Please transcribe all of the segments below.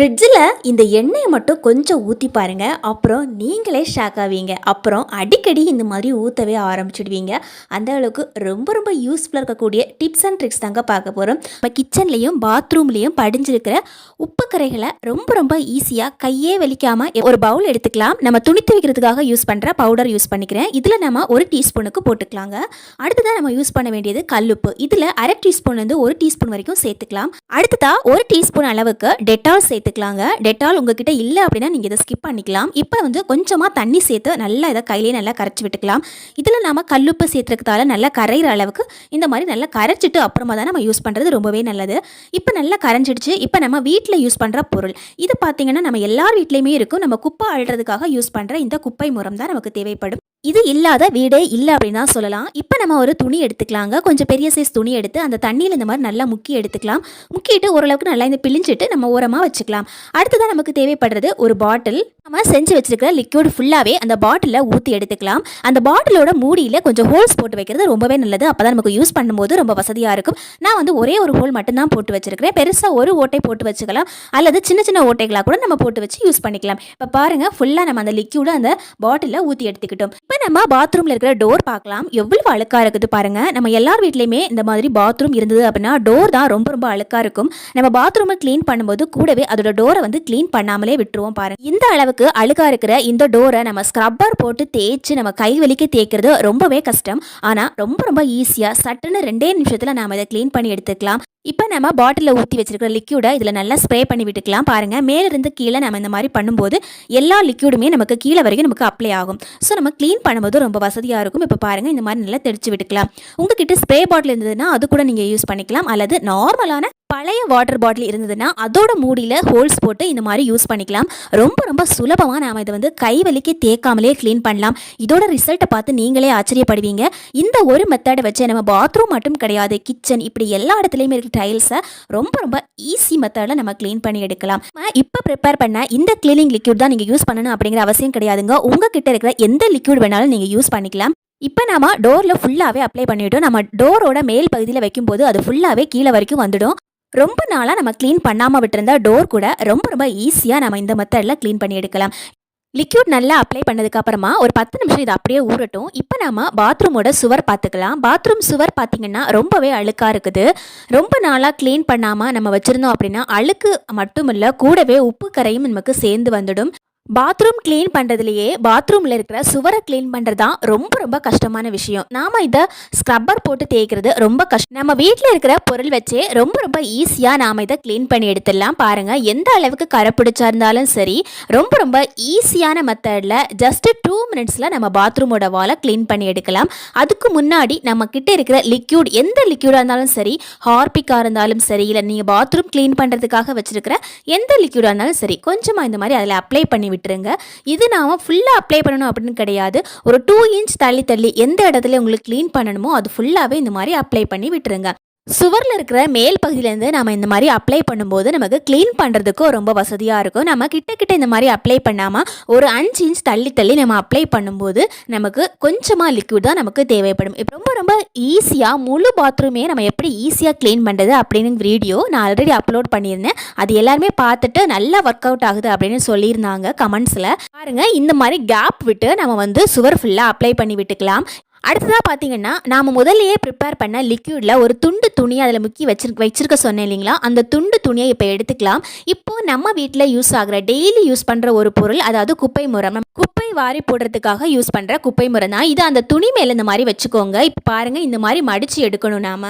ஃப்ரிட்ஜில் இந்த எண்ணெயை மட்டும் கொஞ்சம் ஊற்றி பாருங்கள் அப்புறம் நீங்களே ஷாக் ஆவீங்க. அப்புறம் அடிக்கடி இந்த மாதிரி ஊற்றவே ஆரம்பிச்சிடுவீங்க. அந்த அளவுக்கு ரொம்ப ரொம்ப யூஸ்ஃபுல்லாக இருக்கக்கூடிய டிப்ஸ் அண்ட் ட்ரிக்ஸ் தாங்க பார்க்க போகிறோம் நம்ம கிச்சன்லேயும் பாத்ரூம்லேயும் படிஞ்சிருக்கிற உப்பு கரைகளை ரொம்ப ரொம்ப ஈஸியாக கையே வலிக்காமல் ஒரு பவுல் எடுத்துக்கலாம். நம்ம துணி துவைக்கிறதுக்காக யூஸ் பண்ணுற பவுடர் யூஸ் பண்ணிக்கிறேன். இதில் நம்ம ஒரு டீஸ்பூனுக்கு போட்டுக்கலாங்க. அடுத்ததாக நம்ம யூஸ் பண்ண வேண்டியது கல்லுப்பு. இதில் அரை டீஸ்பூன்லேருந்து ஒரு டீஸ்பூன் வரைக்கும் சேர்த்துக்கலாம். அடுத்ததாக ஒரு டீஸ்பூன் அளவுக்கு டெட்டால் சேர்த்து சேர்த்துக்கலாங்க டெட்டால் உங்ககிட்ட இல்லை அப்படின்னா நீங்கள் இதை ஸ்கிப் பண்ணிக்கலாம். இப்போ வந்து கொஞ்சமாக தண்ணி சேர்த்து நல்லா இதை கையிலே நல்லா கரைச்சி விட்டுக்கலாம். இதில் நம்ம கல்லுப்பு சேர்த்துறதுக்கால நல்லா கரைகிற அளவுக்கு இந்த மாதிரி நல்லா கரைச்சிட்டு அப்புறமா தான் நம்ம யூஸ் பண்ணுறது ரொம்பவே நல்லது. இப்போ நல்லா கரைஞ்சிடுச்சு. இப்போ நம்ம வீட்டில் யூஸ் பண்ணுற பொருள். இது பார்த்தீங்கன்னா நம்ம எல்லார் வீட்லேயுமே இருக்கும். நம்ம குப்பை அழுறதுக்காக யூஸ் பண்ணுற இந்த குப்பை முறம் தான் நமக்கு தேவைப்படும். இது இல்லாத வீடே இல்லை அப்படின்னு தான் சொல்லலாம். இப்போ நம்ம ஒரு துணி எடுத்துக்கலாங்க. கொஞ்சம் பெரிய சைஸ் துணி எடுத்து அந்த தண்ணியில் இந்த மாதிரி நல்லா முக்கி எடுத்துக்கலாம். முக்கிட்டு ஓரளவுக்கு நல்லா இந்த பிழிஞ்சிட்டு நம்ம ஓரமாக வச்சுக்கலாம். அடுத்ததான் நமக்கு தேவைப்படுறது ஒரு பாட்டில் நம்ம செஞ்சு வச்சுருக்கிற லிக்யூட் ஃபுல்லாகவே அந்த பாட்டிலில் ஊற்றி எடுத்துக்கலாம். அந்த பாட்டிலோட மூடியில் கொஞ்சம் ஹோல்ஸ் போட்டு வைக்கிறது ரொம்பவே நல்லது. அப்போ தான் நமக்கு யூஸ் பண்ணும்போது ரொம்ப வசதியாக இருக்கும். நான் வந்து ஒரே ஒரு ஹோல் மட்டும்தான் போட்டு வச்சுருக்கிறேன். பெருசாக ஒரு ஓட்டை போட்டு வச்சுக்கலாம். அல்லது சின்ன சின்ன ஓட்டைகளாக கூட நம்ம போட்டு வச்சு யூஸ் பண்ணிக்கலாம். இப்போ பாருங்கள் ஃபுல்லாக நம்ம அந்த லிக்யூடை அந்த பாட்டிலில் ஊற்றி எடுத்துக்கிட்டோம். இப்போ நம்ம பாத்ரூமில் இருக்கிற டோர் பார்க்கலாம். எவ்வளவு அழுக்காக இருக்குது பாருங்க. நம்ம எல்லார் வீட்லேயுமே இந்த மாதிரி பாத்ரூம் இருந்தது அப்படின்னா டோர் தான் ரொம்ப ரொம்ப அழுக்காக இருக்கும். நம்ம பாத்ரூமை க்ளீன் பண்ணும்போது கூடவே அதோட டோரை வந்து க்ளீன் பண்ணாமலே விட்டுருவோம் பாருங்கள் இந்த அளவுக்கு அழுக்கா இருக்கிற இந்த டோரை நம்ம ஸ்க்ரப்பர் போட்டு தேய்ச்சி நம்ம கை வலிக்கு தேய்க்கிறது ரொம்பவே கஷ்டம். ஆனால் ரொம்ப ரொம்ப ஈஸியாக சட்டுன்னு ரெண்டே நிமிஷத்தில் நம்ம இதை க்ளீன் பண்ணி எடுத்துக்கலாம். இப்போ நம்ம பாட்டிலில் ஊற்றி வச்சிருக்கிற லிக்யூடை இதில் நல்லா ஸ்ப்ரே பண்ணி விட்டுக்கலாம். பாருங்கள் மேலிருந்து கீழே நம்ம இந்த மாதிரி பண்ணும்போது எல்லா லிக்யூடுமே நமக்கு கீழே வரைக்கும் நமக்கு அப்ளை ஆகும். ஸோ நம்ம க்ளீன் பண்ணும்போது ரொம்ப வசதியாக இருக்கும். இப்போ பாருங்கள் இந்த மாதிரி நல்லா தெளிச்சு விட்டுக்கலாம். உங்ககிட்ட ஸ்ப்ரே பாட்டில் இருந்ததுன்னா அது கூட நீங்கள் யூஸ் பண்ணிக்கலாம். அல்லது நார்மலான பழைய வாட்டர் பாட்டில் இருந்ததுன்னா அதோட மூடியில் ஹோல்ஸ் போட்டு இந்த மாதிரி யூஸ் பண்ணிக்கலாம். ரொம்ப ரொம்ப சுலபமாக நாம் இதை வந்து கை வலிக்கு தேக்காமலே க்ளீன் பண்ணலாம். இதோட ரிசல்ட்டை பார்த்து நீங்களே ஆச்சரியப்படுவீங்க. இந்த ஒரு மெத்தடை வச்சு நம்ம பாத்ரூம் மட்டும் கிடையாது கிச்சன் இப்படி எல்லா இடத்துலையுமே இருக்க டைல்ஸை ரொம்ப ரொம்ப ஈஸி மெத்தடில் நம்ம க்ளீன் பண்ணி எடுக்கலாம். இப்போ ப்ரிப்பேர் பண்ண இந்த க்ளீனிங் லிக்யூட் தான் நீங்கள் யூஸ் பண்ணணும் அப்படிங்கிற அவசியம் கிடையாதுங்க. உங்ககிட்ட இருக்கிற எந்த லிக்யூட் வேணாலும் நீங்கள் யூஸ் பண்ணிக்கலாம். இப்போ நாம டோரில் ஃபுல்லாகவே அப்ளை பண்ணிவிட்டோம் நம்ம டோரோட மேல் பகுதியில் வைக்கும்போது அது ஃபுல்லாகவே கீழே வரைக்கும் வந்துடும். ரொம்ப நாளாக நம்ம க்ளீன் பண்ணாமல் விட்டுருந்த டோர் கூட ரொம்ப ரொம்ப ஈஸியாக நம்ம இந்த மெத்தடில் க்ளீன் பண்ணி எடுக்கலாம். லிக்யூட் நல்லா அப்ளை பண்ணதுக்கப்புறமா ஒரு பத்து நிமிஷம் இது அப்படியே ஊறட்டும். இப்போ நாம பாத்ரூமோட சுவர் பார்த்துக்கலாம். பாத்ரூம் சுவர் பார்த்திங்கன்னா ரொம்பவே அழுக்காக இருக்குது. ரொம்ப நாளாக க்ளீன் பண்ணாமல் நம்ம வச்சுருந்தோம் அப்படின்னா அழுக்கு மட்டும் இல்லை கூடவே உப்பு கரையும் நமக்கு சேர்ந்து வந்துடும். பாத்ரூம் க்ளீன் பண்ணுறதுலையே பாத்ரூமில் இருக்கிற சுவரை க்ளீன் பண்ணுறது தான் ரொம்ப ரொம்ப கஷ்டமான விஷயம். நாம் இதை ஸ்க்ரப்பர் போட்டு தேய்க்கிறது ரொம்ப கஷ்டம் நம்ம வீட்டில் இருக்கிற பொருள் வச்சே ரொம்ப ரொம்ப ஈஸியாக நாம் இதை க்ளீன் பண்ணி எடுத்துடலாம். பாருங்கள் எந்த அளவுக்கு கரை பிடிச்சா இருந்தாலும் சரி ரொம்ப ரொம்ப ஈஸியான மெத்தடில் ஜஸ்ட்டு டூ மினிட்ஸில் நம்ம பாத்ரூமோட வாலை க்ளீன் பண்ணி எடுக்கலாம். அதுக்கு முன்னாடி நம்ம கிட்ட இருக்கிற லிக்யூட் எந்த லிக்யூடாக இருந்தாலும் சரி ஹார்பிக்காக இருந்தாலும் சரி இல்லை நீங்கள் பாத்ரூம் க்ளீன் பண்ணுறதுக்காக வச்சுருக்கிற எந்த லிக்யூடாக இருந்தாலும் சரி கொஞ்சமாக இந்த மாதிரி அதில் அப்ளை பண்ணி விட்டுருங்க. இது நாம ஃபுல்லாக அப்ளை பண்ணணும் அப்படின்னு கிடையாது. ஒரு டூ இன்ச் தள்ளி தள்ளி எந்த இடத்துல உங்களுக்கு க்ளீன் பண்ணணுமோ அது ஃபுல்லாகவே இந்த மாதிரி அப்ளை பண்ணி விட்டுருங்க. சுவரில் இருக்கிற மேல் பகுதியிலேருந்து நம்ம இந்த மாதிரி அப்ளை பண்ணும்போது நமக்கு க்ளீன் பண்ணுறதுக்கும் ரொம்ப வசதியாக இருக்கும். நம்ம கிட்ட கிட்ட இந்த மாதிரி அப்ளை பண்ணாமல் ஒரு அஞ்சு இன்ச் தள்ளி தள்ளி நம்ம அப்ளை பண்ணும்போது நமக்கு கொஞ்சமாக லிக்விட் தான் நமக்கு தேவைப்படும். இப்போ ரொம்ப ரொம்ப ஈஸியாக முழு பாத்ரூமே நம்ம எப்படி ஈஸியாக க்ளீன் பண்ணுறது அப்படின்னு வீடியோ நான் ஆல்ரெடி அப்லோட் பண்ணியிருந்தேன். அது எல்லாருமே பார்த்துட்டு நல்லா ஒர்க் அவுட் ஆகுது அப்படின்னு சொல்லியிருந்தாங்க கமெண்ட்ஸில் பாருங்கள் இந்த மாதிரி கேப் விட்டு நம்ம வந்து சுவர் ஃபுல்லாக அப்ளை பண்ணி விட்டுக்கலாம். அடுத்ததாக பார்த்தீங்கன்னா நாம் முதல்லையே ப்ரிப்பேர் பண்ண லிக்யூடில் ஒரு துண்டு துணி அதில் முக்கி வச்சு வச்சிருக்க சொன்னேன் இல்லைங்களா? அந்த துண்டு துணியை இப்போ எடுத்துக்கலாம். இப்போது நம்ம வீட்டில் யூஸ் ஆகிற டெய்லி யூஸ் பண்ணுற ஒரு பொருள் அதாவது குப்பை முறை. குப்பை வாரி போடுறதுக்காக யூஸ் பண்ணுற குப்பை முறை தான். இது அந்த துணி மேலே இந்த மாதிரி வச்சுக்கோங்க. இப்போ பாருங்கள் இந்த மாதிரி மடித்து எடுக்கணும் நாம.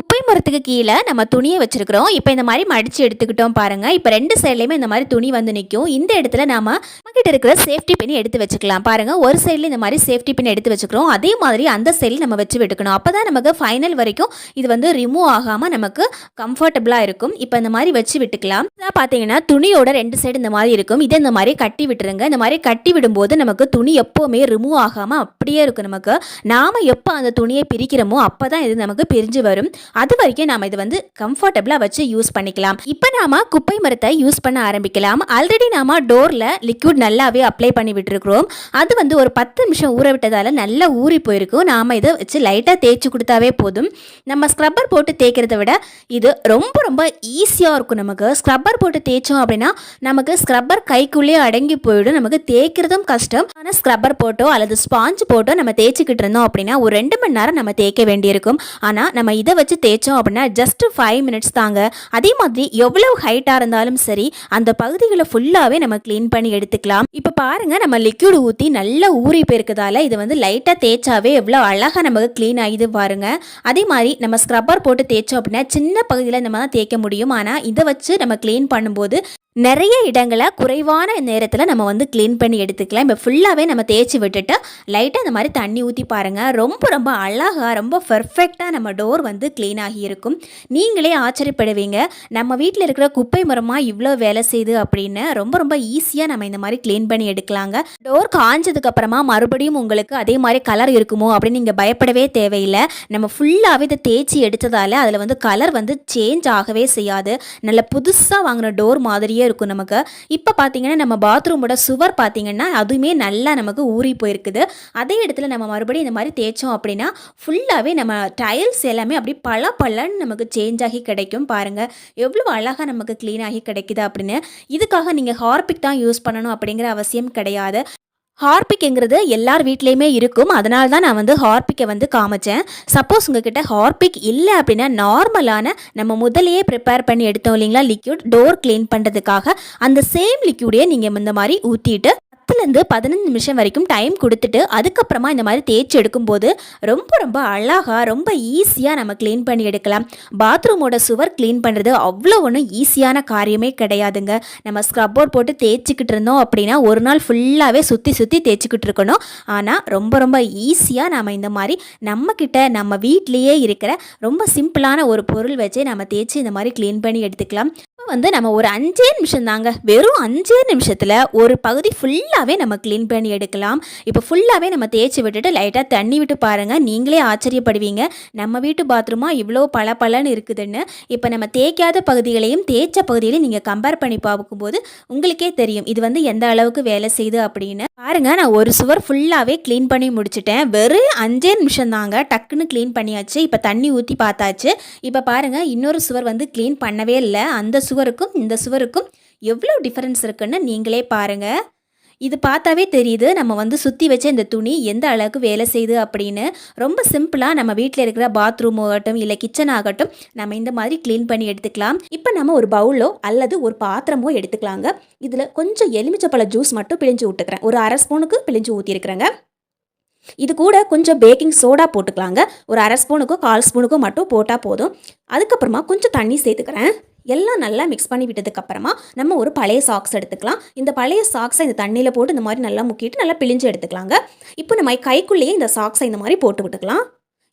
குப்பை மரத்துக்கு கீழே நம்ம துணியை வச்சிருக்கிறோம். இப்போ இந்த மாதிரி மடித்து எடுத்துக்கிட்டோம் பாருங்க. இப்போ ரெண்டு சைட்லையுமே இந்த மாதிரி துணி வந்து நிற்கும் இந்த இடத்துல நாம் கிட்ட இருக்கிற சேஃப்டி பின் எடுத்து வச்சுக்கலாம். பாருங்க ஒரு சைடில் இந்த மாதிரி சேஃப்டி பின் எடுத்து வச்சுக்கிறோம். அதே மாதிரி அந்த சைடில் நம்ம வச்சு விட்டுக்கணும். அப்போ தான் நமக்கு ஃபைனல் வரைக்கும் இது வந்து ரிமூவ் ஆகாமல் நமக்கு கம்ஃபர்டபுளாக இருக்கும். இப்போ இந்த மாதிரி வச்சு விட்டுக்கலாம். இதான் பார்த்தீங்கன்னா துணியோட ரெண்டு சைடு இந்த மாதிரி இருக்கும். இதை இந்த மாதிரி கட்டி விட்டுருங்க. இந்த மாதிரி கட்டி விடும்போது நமக்கு துணி எப்போவுமே ரிமூவ் ஆகாமல் அப்படியே இருக்கும் நமக்கு. நாம் எப்போ அந்த துணியை பிரிக்கிறோமோ அப்போ தான் இது நமக்கு பிரிஞ்சு வரும். அது வரைக்கும் நாம இது வந்து கம்ஃபர்டபுளாக வச்சு யூஸ் பண்ணிக்கலாம். இப்போ நாம குப்பை மரத்தை யூஸ் பண்ண ஆரம்பிக்கலாம். ஆல்ரெடி நாம டோரில் லிக்விட் நல்லாவே அப்ளை பண்ணி விட்டுருக்குறோம். அது வந்து ஒரு பத்து நிமிஷம் ஊற விட்டதால நல்லா ஊறி போயிருக்கும். நாம இதை வச்சு லைட்டாக தேய்ச்சி கொடுத்தாவே போதும். நம்ம ஸ்க்ரப்பர் போட்டு தேய்க்கிறத விட இது ரொம்ப ரொம்ப ஈஸியாக இருக்கும் நமக்கு. ஸ்க்ரப்பர் போட்டு தேய்ச்சோம் அப்படின்னா நமக்கு ஸ்க்ரப்பர் கைக்குள்ளேயே அடங்கி போயிடும். நமக்கு தேய்க்கிறதும் கஷ்டம். ஆனால் ஸ்க்ரப்பர் போட்டோ அல்லது ஸ்பாஞ்ச் போட்டோ நம்ம தேய்ச்சிக்கிட்டு இருந்தோம் அப்படின்னா ஒரு ரெண்டு மணி நேரம் நம்ம தேய்க்க வேண்டியிருக்கும். ஆனால் நம்ம இதை வச்சு தேய்ச்சோம் அப்படின்னா ஜஸ்ட் ஃபைவ் மினிட்ஸ் தாங்க. அதே மாதிரி எவ்வளவு ஹைட்டாக இருந்தாலும் சரி அந்த பகுதிகளை ஃபுல்லாகவே நம்ம க்ளீன் பண்ணி எடுத்துக்கலாம். இப்போ பாருங்க நம்ம லிக்யூடு ஊற்றி நல்லா ஊறி போயிருக்கதால இது வந்து லைட்டாக தேய்ச்சாவே எவ்வளோ அழகாக நமக்கு க்ளீன் ஆகிது பாருங்க. அதே மாதிரி நம்ம ஸ்க்ரப்பர் போட்டு தேய்ச்சோம் அப்படின்னா சின்ன பகுதியில் நம்ம தான் தேய்க்க முடியும். ஆனால் இதை வச்சு நம்ம க்ளீன் பண்ணும்போது நிறைய இடங்களை குறைவான நேரத்தில் நம்ம வந்து க்ளீன் பண்ணி எடுத்துக்கலாம். இப்போ ஃபுல்லாகவே நம்ம தேய்ச்சி விட்டுட்டு லைட்டாக இந்த மாதிரி தண்ணி ஊற்றி பாருங்கள் ரொம்ப ரொம்ப அழகாக ரொம்ப பர்ஃபெக்டாக நம்ம டோர் வந்து க்ளீன் ஆகி இருக்கும். நீங்களே ஆச்சரியப்படுவீங்க. நம்ம வீட்டில் இருக்கிற குப்பை மரமாக இவ்வளோ வேலை செய்யுது அப்படின்னு. ரொம்ப ரொம்ப ஈஸியாக நம்ம இந்த மாதிரி க்ளீன் பண்ணி எடுக்கலாங்க. டோர் காஞ்சதுக்கப்புறமா மறுபடியும் உங்களுக்கு அதே மாதிரி கலர் இருக்குமோ அப்படின்னு நீங்கள் பயப்படவே தேவையில்லை. நம்ம ஃபுல்லாகவே இதை தேய்ச்சி எடுத்ததால் அதில் வந்து கலர் வந்து சேஞ்ச் ஆகவே செய்யாது. நல்ல புதுசாக வாங்கின டோர் மாதிரியே இருக்கும் நமக்கு. இப்போ பார்த்தீங்கன்னா நம்ம பாத்ரூமோட சுவர் பார்த்தீங்கன்னா அதுவுமே நல்லா நமக்கு ஊறி போயிருக்குது. அதே இடத்துல நம்ம மறுபடியும் இந்த மாதிரி தேய்ச்சோம் அப்படின்னா ஃபுல்லாகவே நம்ம டைல்ஸ் எல்லாமே அப்படி பல பலன்னு நமக்கு சேஞ்ச் ஆகி கிடைக்கும் பாருங்கள் எவ்வளோ அழகாக நமக்கு க்ளீன் ஆகி கிடைக்குது அப்படின்னு. இதுக்காக நீங்கள் ஹார்பிக் தான் யூஸ் பண்ணணும் அப்படிங்கிற அவசியம் கிடையாது. ஹார்பிக்ங்கிறது எல்லார் வீட்லேயுமே இருக்கும். அதனால தான் நான் வந்து ஹார்பிக்கை வந்து காமிச்சேன். சப்போஸ் உங்ககிட்ட ஹார்பிக் இல்லை அப்படின்னா நார்மலான நம்ம முதலையே ப்ரிப்பேர் பண்ணி எடுத்தோம் இல்லைங்களா? லிக்யூட் டோர் க்ளீன் பண்ணுறதுக்காக அந்த சேம் லிக்யூடையே நீங்கள் இந்த மாதிரி ஊற்றிட்டு பத்துலேருந்து பதினஞ்சு நிமிஷம் வரைக்கும் டைம் கொடுத்துட்டு அதுக்கப்புறமா இந்த மாதிரி தேய்ச்சி எடுக்கும்போது ரொம்ப ரொம்ப அழகாக ரொம்ப ஈஸியாக நம்ம க்ளீன் பண்ணி எடுக்கலாம். பாத்ரூமோட சுவர் க்ளீன் பண்ணுறது அவ்வளோ ஒன்றும் ஈஸியான காரியமே கிடையாதுங்க. நம்ம ஸ்க்ரப்போர்ட் போட்டு தேய்ச்சிக்கிட்டு இருந்தோம் அப்படின்னா ஒரு நாள் ஃபுல்லாகவே சுற்றி சுற்றி தேய்ச்சிக்கிட்டு இருக்கணும். ஆனால் ரொம்ப ரொம்ப ஈஸியாக நம்ம இந்த மாதிரி நம்மக்கிட்ட நம்ம வீட்லேயே இருக்கிற ரொம்ப சிம்பிளான ஒரு பொருள் வச்சே நம்ம தேய்ச்சி இந்த மாதிரி க்ளீன் பண்ணி எடுத்துக்கலாம். இப்போ வந்து நம்ம ஒரு அஞ்சே நிமிஷம் தாங்க. வெறும் அஞ்சே நிமிஷத்தில் ஒரு பகுதி ஃபுல்லாகவே நம்ம க்ளீன் பண்ணி எடுக்கலாம். இப்போ ஃபுல்லாகவே நம்ம தேய்ச்சி விட்டுட்டு லைட்டாக தண்ணி விட்டு பாருங்கள் நீங்களே ஆச்சரியப்படுவீங்க. நம்ம வீட்டு பாத்ரூமாக இவ்வளோ பல பலன்னு இருக்குதுன்னு. இப்போ நம்ம தேய்க்காத பகுதிகளையும் தேய்ச்ச பகுதிகளையும் நீங்கள் கம்பேர் பண்ணி பார்க்கும்போது உங்களுக்கே தெரியும். இது வந்து எந்த அளவுக்கு வேலை செய்யுது அப்படின்னு. பாருங்க நான் ஒரு சுவர் ஃபுல்லாகவே க்ளீன் பண்ணி முடிச்சிட்டேன். வெறும் அஞ்சே நிமிஷம் தாங்க டக்குன்னு க்ளீன் பண்ணியாச்சு. இப்போ தண்ணி ஊற்றி பார்த்தாச்சு. இப்போ பாருங்க இன்னொரு சுவர் வந்து க்ளீன் பண்ணவே இல்லை. அந்த சுவருக்கும் இந்த சுவருக்கும் எவ்வளோ டிஃப்ரென்ஸ் இருக்குன்னு நீங்களே பாருங்கள் இது பார்த்தாவே தெரியுது. நம்ம வந்து சுற்றி வச்ச இந்த துணி எந்த அளவுக்கு வேலை செய்யுது அப்படின்னு. ரொம்ப சிம்பிளாக நம்ம வீட்டில் இருக்கிற பாத்ரூம் ஆகட்டும் இல்லை கிச்சன் ஆகட்டும் நம்ம இந்த மாதிரி க்ளீன் பண்ணி எடுத்துக்கலாம். இப்போ நம்ம ஒரு பவுலோ அல்லது ஒரு பாத்திரமோ எடுத்துக்கலாங்க. இதில் கொஞ்சம் எலுமிச்சப்பழ ஜூஸ் மட்டும் பிழிஞ்சு விட்டுக்கிறேன் ஒரு அரை ஸ்பூனுக்கு பிழிஞ்சு ஊற்றிருக்கிறேங்க இது கூட கொஞ்சம் பேக்கிங் சோடா போட்டுக்கலாங்க. ஒரு அரை ஸ்பூனுக்கும் கால் ஸ்பூனுக்கும் மட்டும் போட்டால் போதும். அதுக்கப்புறமா கொஞ்சம் தண்ணி சேர்த்துக்கிறேன். எல்லாம் நல்லா மிக்ஸ் பண்ணி விட்டதுக்கப்புறமா நம்ம ஒரு பழைய சாக்ஸ் எடுத்துக்கலாம். இந்த பழைய சாக்ஸை இந்த தண்ணியில் போட்டு இந்த மாதிரி நல்லா முக்கிட்டு நல்லா பிழிஞ்சு எடுத்துக்கலாங்க. இப்போ நம்ம கைக்குள்ளேயே இந்த சாக்ஸை இந்த மாதிரி போட்டு விட்டுக்கலாம்.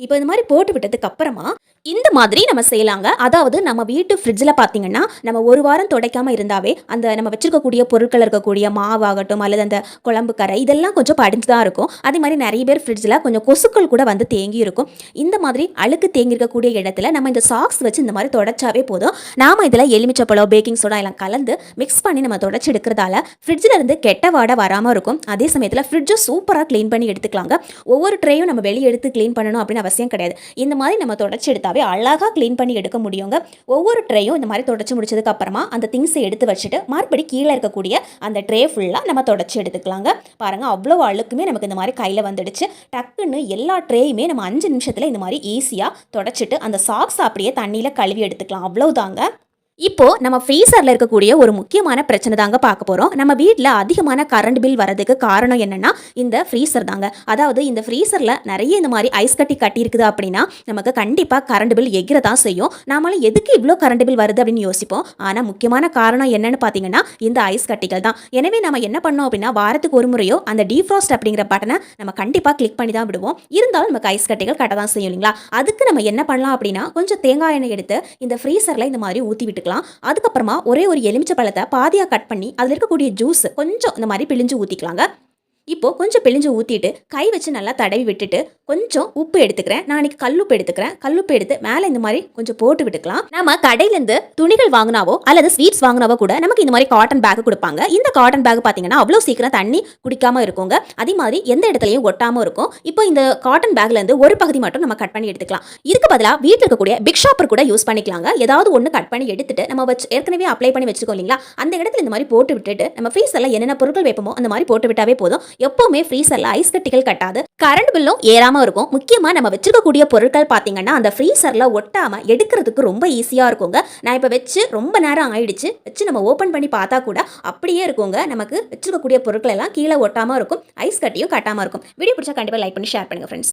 இப்போ இந்த மாதிரி போட்டு விட்டதுக்கு அப்புறமா இந்த மாதிரி நம்ம செய்யலாங்க. அதாவது நம்ம வீட்டு ஃப்ரிட்ஜில் பார்த்தீங்கன்னா நம்ம ஒரு வாரம் துடைக்காமல் இருந்தாவே அந்த நம்ம வச்சிருக்கக்கூடிய பொருட்கள் இருக்கக்கூடிய மாவாகட்டும் அல்லது அந்த குழம்பு கரை இதெல்லாம் கொஞ்சம் படிஞ்சு தான் இருக்கும். அதே மாதிரி நிறைய பேர் ஃப்ரிட்ஜில் கொஞ்சம் கொசுக்கள் கூட வந்து தேங்கி இருக்கும். இந்த மாதிரி அழுக்கு தேங்கி இருக்கக்கூடிய இடத்துல நம்ம இந்த சாக்ஸ் வச்சு இந்த மாதிரி தொடச்சாவே போதும். நாம இதில் எலுமிச்சப்பழம் பேக்கிங் சோடா எல்லாம் கலந்து மிக்ஸ் பண்ணி நம்ம தொடச்சி எடுக்கிறதால ஃப்ரிட்ஜில் இருந்து கெட்ட வாடை வராமல் இருக்கும். அதே சமயத்தில் ஃப்ரிட்ஜை சூப்பராக க்ளீன் பண்ணி எடுத்துக்கலாங்க. ஒவ்வொரு ட்ரேயும் நம்ம வெளியே எடுத்து க்ளீன் பண்ணணும் அப்படின்னு அவசியம் கிடையாது. இந்த மாதிரி நம்ம தொடச்சி எடுத்தாவே அழகாக க்ளீன் பண்ணி எடுக்க முடியுங்க. ஒவ்வொரு ட்ரேயும் இந்த மாதிரி தொடச்சி முடிச்சதுக்கு அப்புறமா அந்த திங்ஸை எடுத்து வச்சுட்டு மறுபடி கீழே இருக்கக்கூடிய அந்த ட்ரே ஃபுல்லாக நம்ம தொடச்சி எடுத்துக்கலாங்க. பாருங்கள் அவ்வளோ அழுக்குமே நமக்கு இந்த மாதிரி கையில் வந்துடுச்சு. டக்குன்னு எல்லா ட்ரேயுமே நம்ம அஞ்சு நிமிஷத்தில் இந்த மாதிரி ஈஸியாக தொடச்சிட்டு அந்த சாக்ஸ் அப்படியே தண்ணியில் கழுவி எடுத்துக்கலாம். அவ்வளோதாங்க இப்போ நம்ம ஃப்ரீசரில் இருக்கக்கூடிய ஒரு முக்கியமான பிரச்சனை தாங்க பார்க்க போகிறோம் நம்ம வீட்டில் அதிகமான கரண்ட் பில் வரதுக்கு காரணம் என்னன்னா இந்த ஃப்ரீசர் தாங்க. அதாவது இந்த ஃப்ரீசரில் நிறைய இந்த மாதிரி ஐஸ் கட்டி கட்டியிருக்குது அப்படின்னா நமக்கு கண்டிப்பாக கரண்ட் பில் எகிர தான் செய்யும். நாமளும் எதுக்கு இவ்வளோ கரண்ட் பில் வருது அப்படின்னு யோசிப்போம். ஆனால் முக்கியமான காரணம் என்னென்னு பார்த்தீங்கன்னா இந்த ஐஸ் கட்டிகள் தான். எனவே நம்ம என்ன பண்ணோம் அப்படின்னா வாரத்துக்கு ஒரு முறையோ அந்த டீஃப்ராஸ்ட் அப்படிங்கிற பட்டனை நம்ம கண்டிப்பாக கிளிக் பண்ணி தான் விடுவோம். இருந்தாலும் நமக்கு ஐஸ் கட்டிகள் கட்ட தான் செய்யும் இல்லைங்களா? அதுக்கு நம்ம என்ன பண்ணலாம் அப்படின்னா கொஞ்சம் தேங்காய் எண்ணெய் எடுத்து இந்த ஃப்ரீசரில் இந்த மாதிரி ஊற்றி விட்டுக்கலாம் அதுக்கப்புறமா ஒரே ஒரு எலுமிச்சை பழத்தை பாதியாக கட் பண்ணி அதில் இருக்கக்கூடிய ஜூஸ் கொஞ்சம் இந்த மாதிரி பிழிஞ்சு ஊற்றிக்கலாங்க இப்போ கொஞ்சம் பிழிஞ்சு ஊற்றிட்டு கை வச்சு நல்லா தடவி விட்டுட்டு கொஞ்சம் உப்பு எடுத்துக்கிறேன். நான் இன்னைக்கு கல்லுப்பு எடுத்துக்கிறேன். கல்லுப்பு எடுத்து மேலே இந்த மாதிரி கொஞ்சம் போட்டு விட்டுக்கலாம். நம்ம கடையிலேருந்து துணிகள் வாங்கினாவோ அல்லது ஸ்வீட்ஸ் வாங்கினாவோ கூட நமக்கு இந்த மாதிரி காட்டன் பேக் கொடுப்பாங்க. இந்த காட்டன் பேக் பார்த்தீங்கன்னா அவ்வளோ சீக்கிரம் தண்ணி குடிக்காமல் இருக்குங்க. அதே மாதிரி எந்த இடத்துலையும் ஒட்டாமல் இருக்கும். இப்போ இந்த காட்டன் பேக்லேருந்து ஒரு பகுதி மட்டும் நம்ம கட் பண்ணி எடுத்துக்கலாம். இதுக்கு பதிலாக வீட்டில் இருக்கக்கூடிய பிக் ஷாப்பர் கூட யூஸ் பண்ணிக்கலாங்க. ஏதாவது ஒன்று கட் பண்ணி எடுத்துட்டு நம்ம வச்சு ஏற்கனவே அப்ளை பண்ணி வச்சுக்கோ இல்லைங்களா? அந்த இடத்துல இந்த மாதிரி போட்டு விட்டுட்டு நம்ம ஃப்ரீசரில் என்னென்ன பொருட்கள் வைப்போமோ அந்த மாதிரி போட்டு விட்டாவே போதும். எப்பவுமே ஃப்ரீசரில் ஐஸ் கட்டிகள் கட்டாது. கரண்ட் பில்லும் ஏறாம இருக்கும். முக்கியமா நம்ம வச்சிருக்கக்கூடிய பொருட்கள் பார்த்தீங்கன்னா அந்த ஃப்ரீசர்ல ஒட்டாம எடுக்கிறதுக்கு ரொம்ப ஈஸியா இருக்குங்க. நான் இப்போ வச்சு ரொம்ப நேரம் ஆயிடுச்சு. வச்சு நம்ம ஓப்பன் பண்ணி பார்த்தா கூட அப்படியே இருக்குங்க. நமக்கு வச்சிருக்கக்கூடிய பொருட்கள் எல்லாம் கீழே ஒட்டாம இருக்கும். ஐஸ் கட்டியும் கட்டாம இருக்கும். வீடியோ பிடிச்சா கண்டிப்பா லைக் பண்ணி ஷேர் பண்ணுங்க ஃப்ரெண்ட்ஸ்